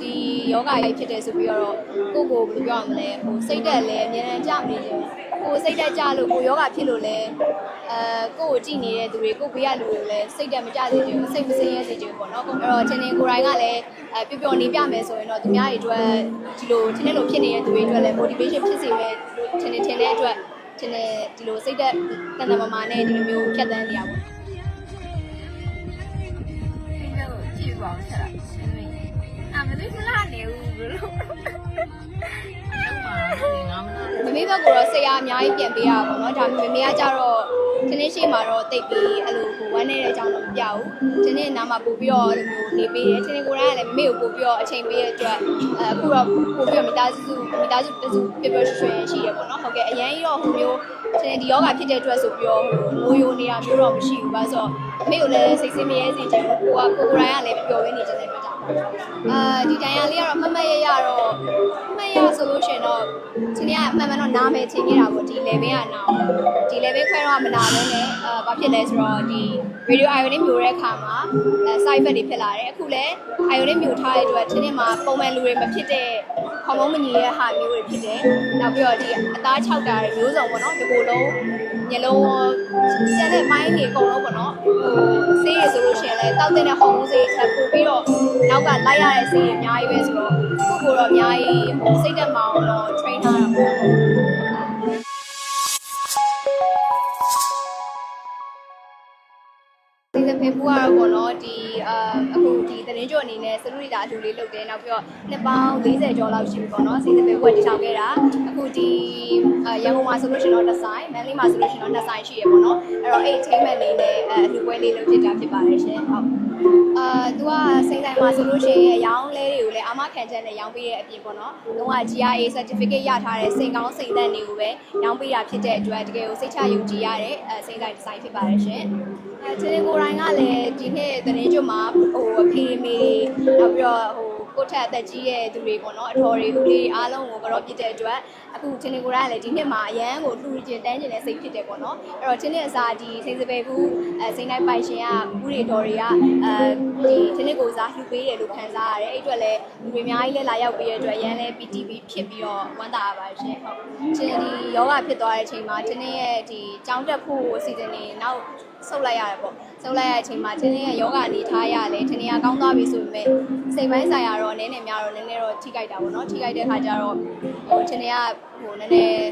ဒီယောဂကြီးဖြစ်တယ်ဆိုပြီးတော့ကိုကိုဘယ်လိုပြောရမလဲဟိုစိတ်တက်လဲအများနဲ့ကြမနေခြင်းကိုစိတ်တက်ကြလို့ကိုယောဂဖြစ်လို့လဲအဲကိုကိုကြည့်နေတဲ့သူတွေကိုဘေးကလူတွေကိုလည်းစိတ်တက်မကြစေချင်ဘူးစိတ်မစင်းရဲစေချင်ဘူးပေါ့နော်အဲ့တော့ချင်းချင်းကိုယ်တိုင်ကလည်းအဲပျော်ပျော်နေပြမယ်ဆိုရင်တော့သူများတွေအတွက်ဒီလိုချင်းချင်းလိုဖြစ်နေတဲ့သူတွေအတွက်လည်း motivation ဖြစ်စေမယ်ချင်းချင်းချင်းတဲ့အတွက်ချင်းချင်းဒီလိုစိတ်တက်တန်တမမာနဲ့ဒီလိုမျိုးဖြတ်သန်းနေရပါဘူးဒီလို ကြည့်ပါဦးဆက်လိုက်ရှင်းနေအာမလေးမလာနေဘူးဘလို့တော့မှာငါမနာ မမေဘက်ကတော့ဆရာအများကြီးပြန်ပေးရပါတော့เนาะဒါပေမဲ့မမေကကြတော့ဒီနေ့ရှိမှာတော့တိတ်ပြီးအဲ့လိုဟိုဝမ်းနေတဲ့အကြောင်းတော့မပြဘူးဒီနေ့နားမှာပို့ပြီးတော့အဲ့လိုမျိုးနေပေးတယ်ဒီနေ့ကိုယ်တိုင်ကလည်းမမေကိုပို့ပြီးတော့အချိန်ပေးရတဲ့အတွက်အဲအခုတော့ပို့ပြီးတော့မိသားစုမိသားစုတစုပြပြရွှင်ရှိရပေါ့เนาะဟုတ်ကဲ့အရင်ကြီးတော့ဟိုမျိုးဒီနေ့ဒီယောဂဖြစ်တဲ့အတွက်ဆိုပြီးတော့ဟိုငိုယိုနေတာမျိုးတော့မရှိဘူးပါဆိုတော့ အမေကိုလည်းစိတ်ဆင်းမရဲစေချင်ဘူးကိုကကိုယ်ကိုယ်တိုင်ကလည်းပျော်ရင်းနေချင်တဲ့အတွက်ကြောင့်အာဒီတိုင်ရလေးကတော့မမတ်ရရတော့မမတ်ရ ဆိုလို့ရှိရင်တော့ဒီနေ့ကအမှန်မှန်တော့နားမယ်ချင်းနေတာပေါ့ဒီ level ကနားဒီ level ခွဲတော့မနာဘဲနဲ့အာဘာဖြစ်လဲဆိုတော့ဒီ radio ionic မျိုးတဲ့အခါမှာအဲ side effect တွေဖြစ်လာတယ်အခုလည်း ionic မျိုးထားတဲ့အတွက်ဒီနေ့မှာပုံမှန်လူတွေမဖြစ်တဲ့ဟော်မုန်းမညီတဲ့ဟာမျိုးတွေဖြစ်တယ်နောက်ပြီးတော့ဒီအသားခြောက်တာတွေမျိုးစုံပေါ့နော်ဒီကိုလုံးညလုံးကျန်တဲ့မိုင်းတွေအကုန်လုံးပေါ့နော်ဟိုဆေးရဆိုလို့ရှိရင်လည်းတောက်တဲ့ဟော်မုန်းဆေးချက်ပို့ပြီးတော့နောက်ကလိုက်ရတဲ့ဆေးတွေအများကြီးပဲဆိုတော့ ကိုကိုတော့အများကြီးဟိုစိတ်တက်မအောင်တော့ train ထားတာပေါ့နော်ဒီသဖေဖူကတော့ပေါ့နော်ဒီအာအခုဒီသတင်းကြိုအနေနဲ့စလူရီတာအတူလေးလုပ်တယ်နောက်ပြီးတော့နှစ်ပေါင်း40ကျော်လောက်ရှိပြီပေါ့နော်စိသဖေဖူကတည်ထောင်ခဲ့တာအခုဒီအာရန်ကုန်မှာဆိုလို့ရှိရင်တော့တစ်ဆိုင်မန္တလေးမှာဆိုလို့ရှိရင်တော့နှစ်ဆိုင်ရှိရပေါ့နော်အဲ့တော့အဲ့ achievement လေးနဲ့အဲလူပွဲလေးလုပ်ဖြစ်တာဖြစ်ပါတယ်ရှင်ဟုတ် အာသူကစိတ်ဆိုင်မှာဆိုလို့ရှိရင်ရောင်းလဲတွေကိုလည်းအာမခံချက်နဲ့ရောင်းပေးတဲ့အပြင်ပေါ့နော်လုံးဝ GRA certificate ရထားတဲ့စိတ်ကောင်းစိတ်သက်တွေကိုပဲရောင်းပေးတာဖြစ်တဲ့အတွက်တကယ်ကိုစိတ်ချယုံကြည်ရတဲ့အဲစိတ်ဆိုင်ဒီဇိုင်းဖြစ်ပါတယ်ရှင်အဲချင်းကိုယ်တိုင်ကလည်းဒီနှစ်သတင်းကြွမှာဟိုအဖေမေနောက်ပြီးတော့ဟို ကိုယ့်ထက်အသက်ကြီးရဲ့သူတွေပေါ့နော်အထော်တွေဦးလေးအားလုံးကိုကတော့ပြစ်တဲ့အတွက်အခုချင်းကိုယ်တိုင်ကလည်းဒီနှစ်မှာအရန်ကိုလှူကျင်တန်းကျင်တဲ့စိတ်ဖြစ်တယ်ပေါ့နော်အဲ့တော့ချင်းနဲ့အစားဒီစိတ်စပယ်ဘူးအဲစိတ်တိုင်းပိုင်ရှင်ကဦးတွေတော်တွေကအဲဒီချင်းနဲ့ကိုစားလှူပေးတယ်လို့ခံစားရတယ်အဲ့အတွက်လည်းလူတွေအများကြီးလည်းလာရောက်ပေးတဲ့အတွက်အရန်လည်း PTV ဖြစ်ပြီးတော့ဝမ်းသာရပါတယ်ရှင်ဟုတ်ချင်းဒီယောဂဖြစ်သွားတဲ့အချိန်မှာချင်းရဲ့ဒီကြောင်းတက်ဖို့အစီအစဉ်တွေနောက် ဆုတ်လိုက်ရတယ်ပေါ့ဆုတ်လိုက်ရတဲ့အချိန်မှာချင်းရဲ့ယောဂအနေထားရလဲချင်းကကောင်းသွားပြီဆိုပေမဲ့စိတ်ပိုင်းဆိုင်ရာတော့နည်းနည်းများတော့နည်းနည်းတော့ထိခိုက်တာပေါ့နော်ထိခိုက်တဲ့ခါကျတော့ဟိုချင်းကဟိုနည်းနည်း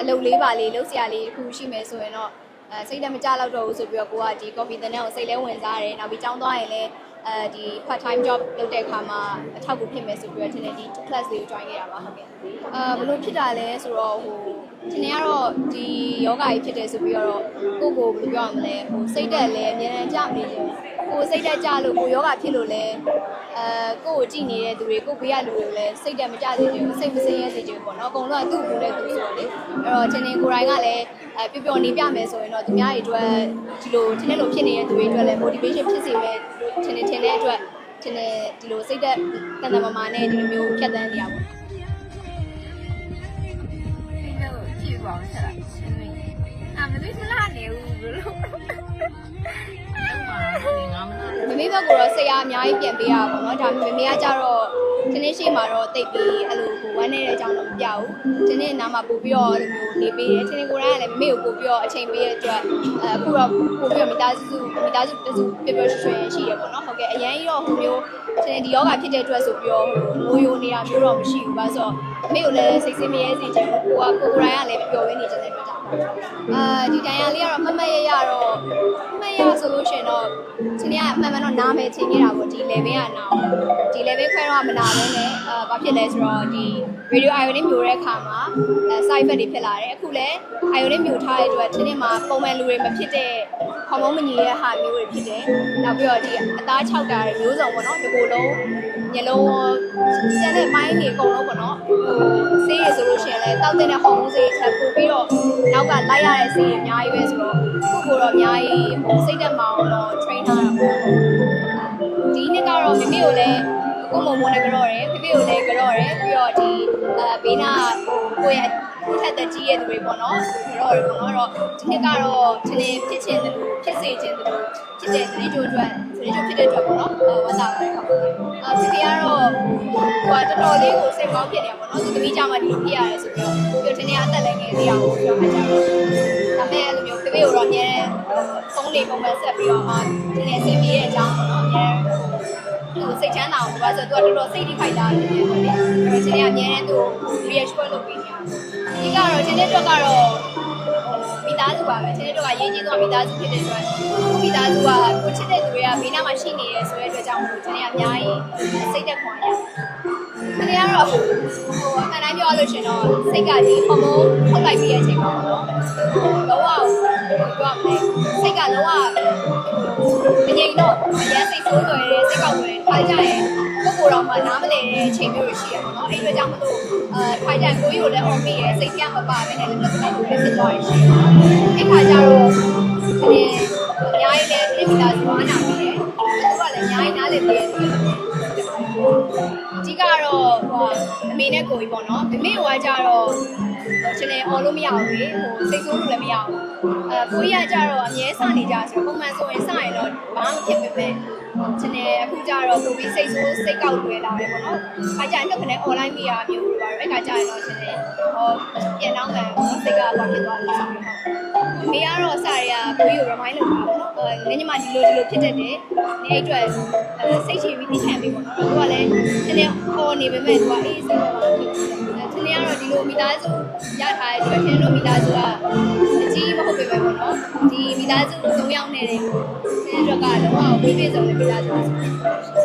အလုပ်လေးပါလေးလုပ်စရာလေးတစ်ခုရှိမယ်ဆိုရင်တော့အဲစိတ်လည်းမကြတော့တော့ဘူးဆိုပြီးတော့ကိုကဒီ coffee တဲ့နဲ့ကိုစိတ်လဲဝင်စားတယ်နောက်ပြီးကြောင်းသွားရင်လည်း အဲဒီ part time job လုပ်တဲ့အခါမှာအထောက်အကူဖြစ်မယ်ဆိုပြီးတော့ထင်တယ်ဒီ class လေးကို join ခဲ့တာပါဟုတ်ကဲ့အာဘလို့ဖြစ်တာလဲဆိုတော့ဟိုထင်တယ်ကတော့ဒီယောဂကြီးဖြစ်တယ်ဆိုပြီးတော့ကိုကိုဘယ်လိုပြောရမလဲဟိုစိတ်တက်လဲအများနဲ့ကြမနေခြင်း ကိုစိတ်တက်ကြလို့ကိုယောဂဖြစ်လို့လဲအဲကိုကိုကြည့်နေတဲ့သူတွေကိုဘေးကလူတွေကိုလည်းစိတ်တက်မကြစေချင်ဘူးစိတ်မစင်းရဲစေချင်ဘူးပေါ့နော်အကုန်လုံးကသူ့ဘူးနဲ့သူဆိုတော့လေအဲ့တော့ထင်တယ်ကိုယ်တိုင်ကလည်းအဲပျော်ပျော်နေပြမယ်ဆိုရင်တော့သူများတွေအတွက်ဒီလိုထင်တယ်လို့ဖြစ်နေတဲ့သူတွေအတွက်လည်း motivation ဖြစ်စေမယ်ထင်တယ်ထင်တဲ့အတွက်ထင်တယ်ဒီလိုစိတ်သက်တန်တမမာနဲ့ဒီလိုမျိုးဖြတ်သန်းနေရပါဘူးဒီလို ငါမသိမလားနေဘူးဘယ်လိုမမေဘက်ကတော့ဆရာအများကြီးပြန်ပေးရပါတော့ဒါပေမဲ့မမေကကြတော့ဒီနေ့ရှိမှတော့တိတ်ပြီးအဲ့လိုကိုဝမ်းနေတဲ့အကြောင်းတော့မပြဘူးဒီနေ့နားမှာပို့ပြီးတော့အဲ့လိုမျိုးနေပေးတယ်ဒီနေ့ကိုယ်တိုင်ကလည်းမမေကိုပို့ပြီးတော့အချိန်ပေးတဲ့အတွက်အခုတော့ပို့ပြီးတော့မိသားစုမိသားစုတစုပြပြရွှေရွှေရှိတယ်ပေါ့နော်ဟုတ်ကဲ့အရင်ကြီးတော့ဟိုမျိုးဒီနေ့ဒီယောဂဖြစ်တဲ့အတွက်ဆိုပြီးတော့ဟိုငိုယိုနေတာမျိုးတော့မရှိဘူးပါဆိုတော့ အမေကိုလည်းစိတ်ဆင်းမရဲစေချင်ဘူးကိုကကိုယ်တိုင်ကလည်းပျော်ရင်းနေချင်တဲ့အတွက်ကြောင့်အာဒီတိုင်ရလေးကတော့မမတ်ရရတော့မတ်ရဆိုလို့ရှိရင်တော့ဒီနေ့ကအမှန်မှန်တော့နားမယ်ချင်းနေတာပေါ့ဒီ level ကနားဒီ level ခွဲတော့မနာဘဲနဲ့အာဘာဖြစ်လဲဆိုတော့ဒီ radio ionic မျိုးတဲ့အခါမှာအဲ side effect တွေဖြစ်လာတယ်အခုလည်း ionic မျိုးထားတဲ့အတွက်ဒီနေ့မှာပုံမှန်လူတွေမဖြစ်တဲ့ ဟော်မုန်းမညီတဲ့ဟာမျိုးတွေဖြစ်တယ်နောက်ပြီးတော့ဒီအသားခြောက်တာတွေမျိုးစုံပေါ့နော်ဒီကိုလုံးညလုံးကျန်တဲ့မိုင်းတွေအကုန်လုံးပေါ့နော်ဟိုဆေးရဆိုလို့ရှိရင်လည်းတောက်တဲ့ဟော်မုန်းဆေးချက်ပို့ပြီးတော့နောက်ကလိုက်ရတဲ့ဆေးတွေအများကြီးပဲဆိုတော့ကိုကိုတော့အများကြီးဟိုစိတ်တက်မအောင်တော့ train ထားတာပေါ့ဒီနေ့ကတော့မိမိကိုလည်း ကိုမုံမုံနဲ့ကြော့တယ်ဖေဖေကိုလည်းကြော့တယ်ပြီးတော့ဒီအဲဘေးနာဟိုကိုယ့်ရဲ့ကိုယ့်ထက်တကြီးရဲ့သူတွေပေါ့နော်ကြော့တယ်ပေါ့နော်အဲ့တော့ဒီနေ့ကတော့ဒီနေ့ဖြစ်ချင်တယ်လို့ဖြစ်စေချင်တယ်လို့ဖြစ်တဲ့သတင်းကြိုးအတွက်ဒီလိုဖြစ်တဲ့အတွက်ပေါ့နော်ဝမ်းသာပါတယ်ဟုတ်အာဒီကတော့ဟိုတော်တော်လေးကိုစိတ်ကောင်းဖြစ်နေပါတော့သူသမီးကြောင့်မှဒီလိုဖြစ်ရတယ်ဆိုပြီးတော့ပြီးတော့ဒီနေ့အသက်လည်းငယ်သေးအောင်ပြောမှကြတော့ဒါပေမဲ့အဲ့လိုမျိုးတပည့်ကိုတော့အများဆုံးနေပုံပဲဆက်ပြီးတော့မှဒီနေ့အစီအပြေရဲ့အကြောင်းပေါ့နော်အများ သူစိတ်ချမ်းသာအောင်ဘာလို့ဆိုတော့သူကတော်တော်စိတ်ထိခိုက်တာလေပေါ့လေအဲ့တော့ဒီနေ့အများနဲ့သူ reassure လုပ်ပေးနေတာဒီကတော့ဒီနေ့အတွက်ကတော့မိသားစုပါပဲဒီနေ့တော့ကရေးကြီးတော့မိသားစုဖြစ်တဲ့အတွက်မိသားစုကကိုချစ်တဲ့သူတွေကဘေးနားမှာရှိနေရဲဆိုတဲ့အတွက်ကြောင့်မို့ဒီနေ့ကအများကြီးစိတ်သက်ခွန်ရတယ်ဒီနေ့ကတော့ဟိုအမှန်တိုင်းပြောလို့ရှင်တော့စိတ်ကဒီဟော်မုန်းထုတ်လိုက်ပြီးတဲ့အချိန်မှာပေါ့နော်လောကပြောရမယ်စိတ်ကလောကမငြိမ်တော့အရင်စိတ်ဆိုးသွယ်တ ယ်စိတ်ကောက်တယ်ထားကြရဲ့ကိုကိုတော့မှနားမလည်တဲ့အချိန်မျိုးတွေရှိရပေါ့နော်အဲ့ဒီကြောင့်မလို့အဲထားကြကိုကြီးကိုလည်းအော်မိရယ်စိတ်ကမပါဘဲနဲ့လည်းလက်လက်တွေဖြစ်သွားရရှိတယ်အဲ့ခါကျတော့ဒီအများကြီးလည်းဒီမိသားစုအားနာပြီးတယ်သူကလည်းအများကြီးနားလည်ပြီးတယ်အဓိကတော့ဟိုအမေနဲ့ကိုကြီးပေါ့နော်အမေကကြတော့ချင်တယ်អော်လို့မရဘူးလေဟိုစိတ်ဆိုးလို့လည်းမရဘူးအဲကိုကြီးကကြတော့အမြဲစနေကြဆိုပုံမှန်ဆိုရင်စရင်တော့ဘာမှဖြစ်ပေမဲ့ ချင်တယ်အခုကြတော့ကိုပြီးစိတ်ဆိုးစိတ်ကောက်လွယ်လာတယ်ပေါ့နော်အဲကြရင်တော့ခနဲ့ online မိရမျိုးလိုပါတော့အဲ့ကကြရင်တော့ချင်တယ်ဟောပြန်တော့မယ်စိတ်ကဘာဖြစ်သွားလဲဆိုတော့မေကတော့စာရီကကိုကြီးကို remind လုပ်တာပေါ့နော်အဲငင်းညီမဒီလိုဒီလိုဖြစ်တတ်တယ်နေအတွက်အဲစိတ်ချပြီးသိခံပြီးပေါ့နော်သူကလည်းချင်တယ်ဟောနေပေမဲ့သူကအေးစိတ်တော့ဖြစ်တယ်ထင်းကတော့ဒီလိုမိသားစုရထားတဲ့အတွက်ထင်းတို့မိသားစုကအကြီးမဟုတ်ပေမဲ့ပေါ့နော်ဒီမိသားစု၃ယောက်နဲ့တဲ့ထင်းတို့ ကလုံးဝဝေးပြေဆုံးတဲ့မိသားစုပါ